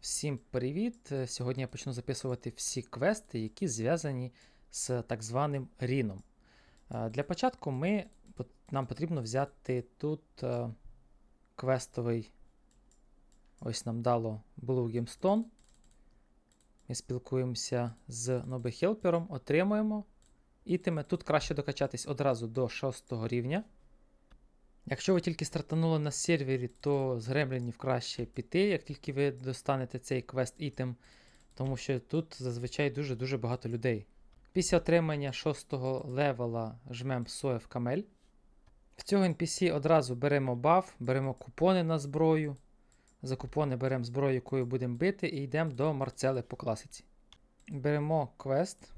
Всім привіт! Сьогодні я почну записувати всі квести, які зв'язані з так званим Ріном. Е, Для початку ми, нам потрібно взяти тут е, квестовий. Ось нам дало Blue Gemstone. Ми спілкуємося з Nobe отримуємо ітеми. Тут краще докачатись одразу до 6 рівня. Якщо ви тільки стартанули на сервері, то з гремлінів краще піти, як тільки ви достанете цей квест ітем, тому що тут зазвичай дуже-дуже багато людей. Після отримання 6 левела жмем Соєв Камель. В цього NPC одразу беремо баф, беремо купони на зброю. За купони беремо зброю, якою будемо бити, і йдемо до Марцели по класиці. Беремо квест,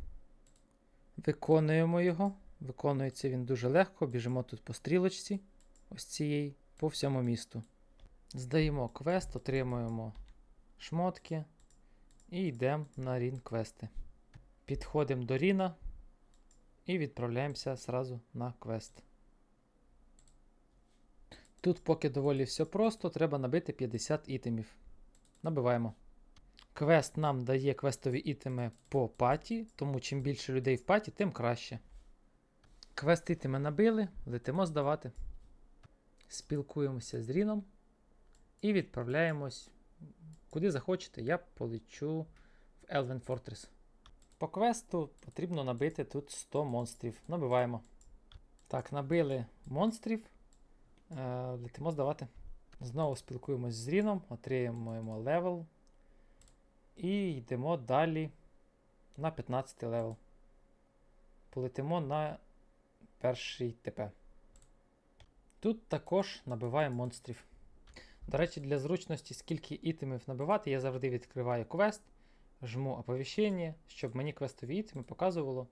виконуємо його. Виконується він дуже легко, біжимо тут по стрілочці ось цієї по всьому місту. Здаємо квест, отримуємо шмотки і йдемо на рін квести. Підходимо до Ріна і відправляємося зразу на квест. Тут поки доволі все просто, треба набити 50 ітемів. Набиваємо. Квест нам дає квестові ітеми по паті, тому чим більше людей в паті, тим краще. Квест ітеми набили, летимо здавати спілкуємося з Ріном і відправляємось куди захочете. Я полечу в Elven Fortress. По квесту потрібно набити тут 100 монстрів. Набиваємо. Так, набили монстрів. Е, летимо здавати. Знову спілкуємось з Ріном, отримуємо левел. І йдемо далі на 15 левел. Полетимо на перший ТП. Тут також набиваємо монстрів. До речі, для зручності, скільки ітемів набивати, я завжди відкриваю квест, жму оповіщення, щоб мені квестові ітеми показувало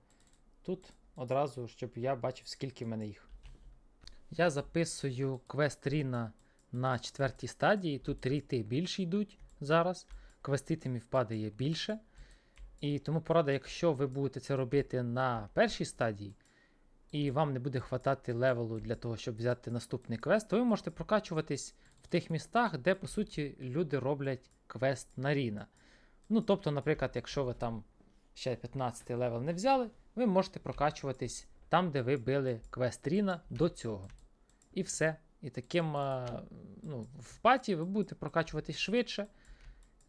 тут одразу, щоб я бачив, скільки в мене їх. Я записую квест Ріна на четвертій стадії. Тут ріти більше йдуть зараз. Квест ітемів падає більше. І тому порада, якщо ви будете це робити на першій стадії, і вам не буде хватати левелу для того, щоб взяти наступний квест, то ви можете прокачуватись в тих містах, де, по суті, люди роблять квест на Ріна. Ну, тобто, наприклад, якщо ви там ще 15 левел не взяли, ви можете прокачуватись там, де ви били квест Ріна до цього. І все. І таким ну, в паті ви будете прокачуватись швидше.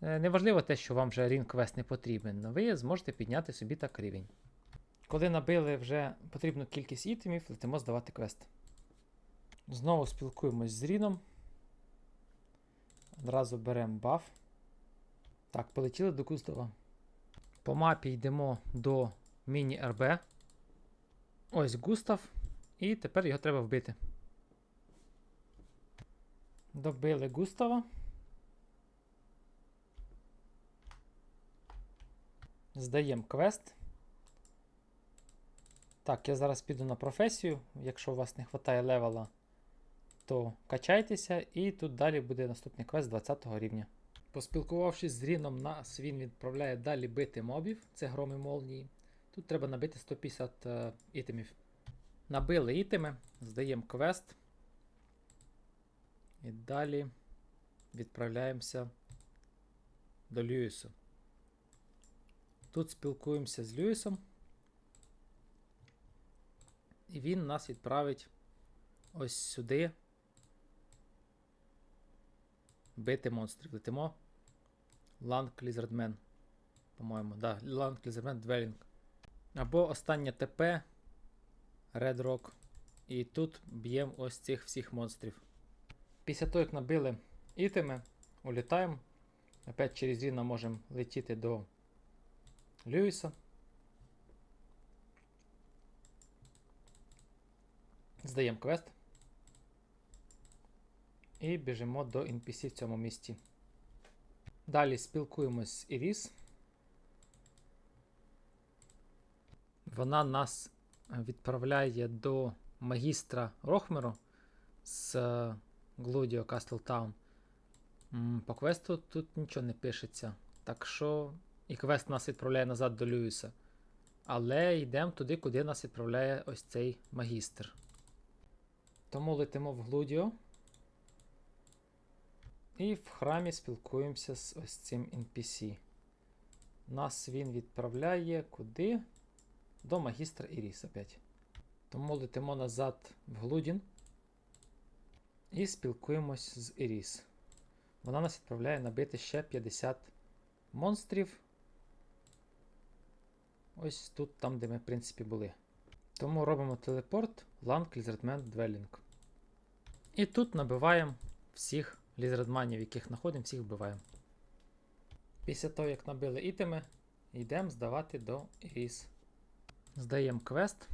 Е, Неважливо те, що вам вже рін квест не потрібен, але ви зможете підняти собі так рівень. Коли набили вже потрібну кількість ітемів, летимо здавати квест. Знову спілкуємось з Ріном. Одразу беремо баф. Так, полетіли до Кустова. По мапі йдемо до міні-РБ. Ось Густав. І тепер його треба вбити. Добили Густава. Здаємо квест. Так, я зараз піду на професію. Якщо у вас не вистачає левела, то качайтеся, і тут далі буде наступний квест 20 рівня. Поспілкувавшись з Ріном, нас він відправляє далі бити мобів, це громи молнії. Тут треба набити 150 е, ітемів. Набили ітеми, здаємо квест. І далі відправляємося до Льюіса. Тут спілкуємося з Льюісом. І він нас відправить ось сюди. Бити монстрів. Летимо. Ланг Lizardman. По-моєму, да, Ланг Lizardman Dwelling. Або останнє ТП. Red Rock. І тут б'ємо ось цих всіх монстрів. Після того, як набили ітеми, улітаємо. Опять через Ріна можемо летіти до Льюіса. Здаємо квест. І біжимо до NPC в цьому місці. Далі спілкуємось з Іріс. Вона нас відправляє до магістра Рохмеру з Глудіо Кастлтаун. По квесту тут нічого не пишеться. Так що і квест нас відправляє назад до Льюіса. Але йдемо туди, куди нас відправляє ось цей магістр. Тому летимо в Глудіо. І в храмі спілкуємося з ось цим NPC. Нас він відправляє куди? До магістра Іріс опять. Тому летимо назад в Глудін. І спілкуємось з Іріс. Вона нас відправляє набити ще 50 монстрів. Ось тут, там, де ми, в принципі, були. Тому робимо телепорт Lang Lizardman Dwelling. І тут набиваємо всіх лізардманів, яких знаходимо, всіх вбиваємо. Після того, як набили ітеми, йдемо здавати до Іріс. Здаємо квест.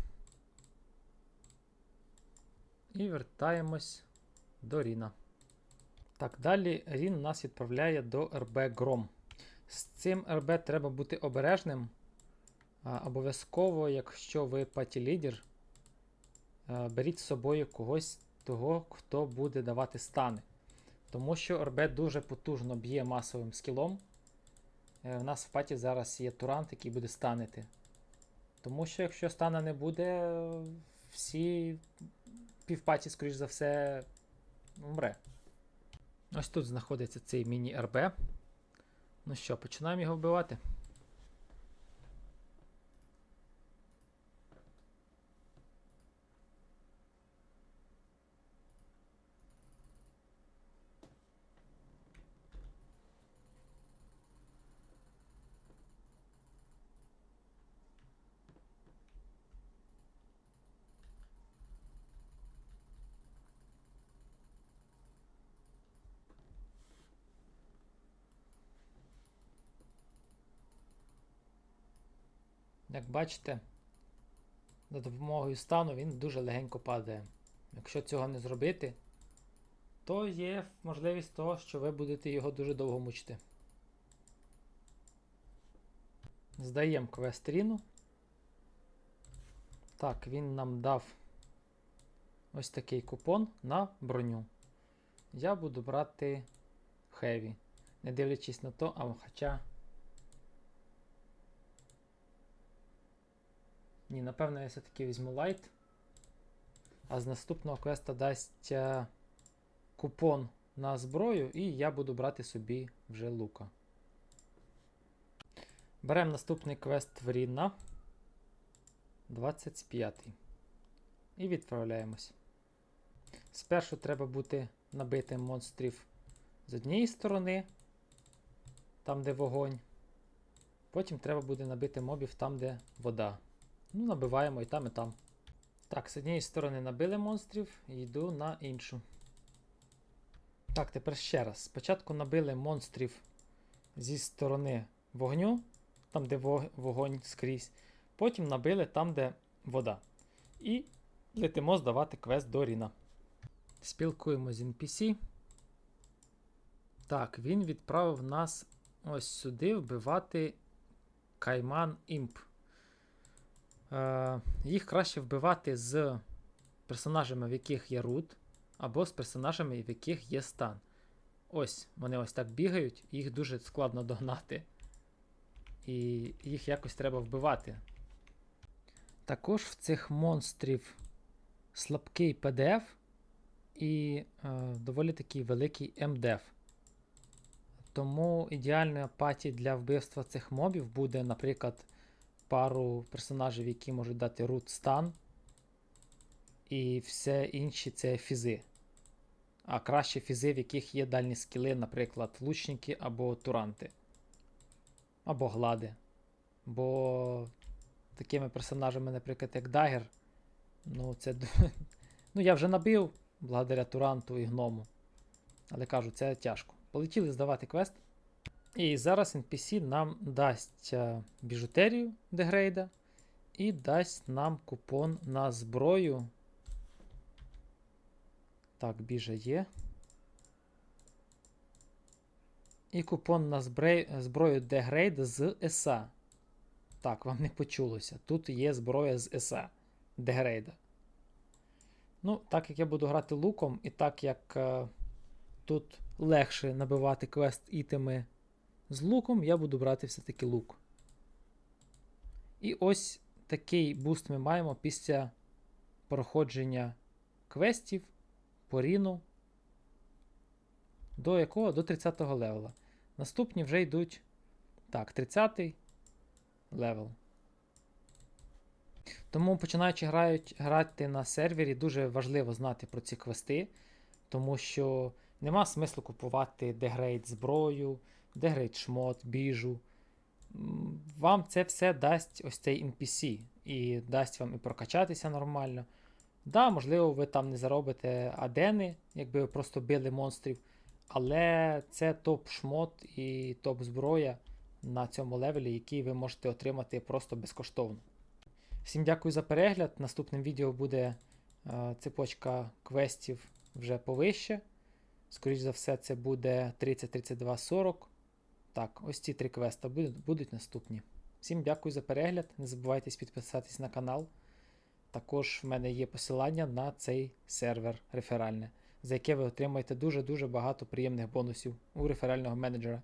І вертаємось до Ріна. Так, далі Рін нас відправляє до РБ Гром. З цим РБ треба бути обережним. Обов'язково, якщо ви паті-лідер, беріть з собою когось того, хто буде давати стани. Тому що РБ дуже потужно б'є масовим скілом. Е, У нас в паті зараз є Турант, який буде станити. Тому що якщо стана не буде, е, всі півпаті, скоріш за все, вмре. Ось тут знаходиться цей міні-РБ. Ну що, починаємо його вбивати. Як бачите, за допомогою стану він дуже легенько падає. Якщо цього не зробити, то є можливість того, що ви будете його дуже довго мучити. Здаємо квест Ріну. Так, він нам дав ось такий купон на броню. Я буду брати Heavy. Не дивлячись на то, а хоча. Ні, напевно, я все-таки візьму лайт. А з наступного квеста дасть е, купон на зброю, і я буду брати собі вже лука. Беремо наступний квест в Рінна. 25. І відправляємось. Спершу треба бути набитим монстрів з однієї сторони, там, де вогонь. Потім треба буде набити мобів там, де вода. Ну, набиваємо і там, і там. Так, з однієї сторони набили монстрів йду на іншу. Так, тепер ще раз. Спочатку набили монстрів зі сторони вогню, там, де вогонь скрізь. Потім набили там, де вода. І летимо здавати квест до Ріна. Спілкуємо з NPC. Так, він відправив нас ось сюди вбивати Кайман Імп. Е, їх краще вбивати з персонажами, в яких є рут, або з персонажами, в яких є стан. Ось, вони ось так бігають, їх дуже складно догнати. І їх якось треба вбивати. Також в цих монстрів слабкий PDF і е, доволі такий великий МДФ. Тому ідеальною апатією для вбивства цих мобів буде, наприклад, пару персонажів, які можуть дати root стан. І все інші це фізи. А краще фізи, в яких є дальні скіли, наприклад, лучники або туранти. Або глади. Бо такими персонажами, наприклад, як Дагер, ну, це. Ну, я вже набив благодаря Туранту і гному. Але кажу, це тяжко. Полетіли здавати квест. І зараз NPC нам дасть е, біжутерію дегрейда і дасть нам купон на зброю. Так, біжа є. І купон на зброю дегрейд з ЕСА. Так, вам не почулося. Тут є зброя з ЕСА дегрейда. Ну, так як я буду грати луком, і так як е, тут легше набивати квест ітеми з луком, я буду брати все-таки лук. І ось такий буст ми маємо після проходження квестів по ріну. До якого? До 30 левела. Наступні вже йдуть. Так, 30 левел. Тому починаючи грають, грати на сервері, дуже важливо знати про ці квести, тому що нема смислу купувати дегрейд зброю, дегрейд шмот, біжу. Вам це все дасть ось цей NPC і дасть вам і прокачатися нормально. Да, можливо, ви там не заробите адени, якби ви просто били монстрів, але це топ-шмот і топ-зброя на цьому левелі, який ви можете отримати просто безкоштовно. Всім дякую за перегляд. Наступним відео буде е, цепочка квестів вже повище. Скоріше за все, це буде 30, 32, 40. Так, ось ці три квеста будуть, будуть наступні. Всім дякую за перегляд. Не забувайте підписатись на канал. Також в мене є посилання на цей сервер реферальне, за яке ви отримаєте дуже-дуже багато приємних бонусів у реферального менеджера.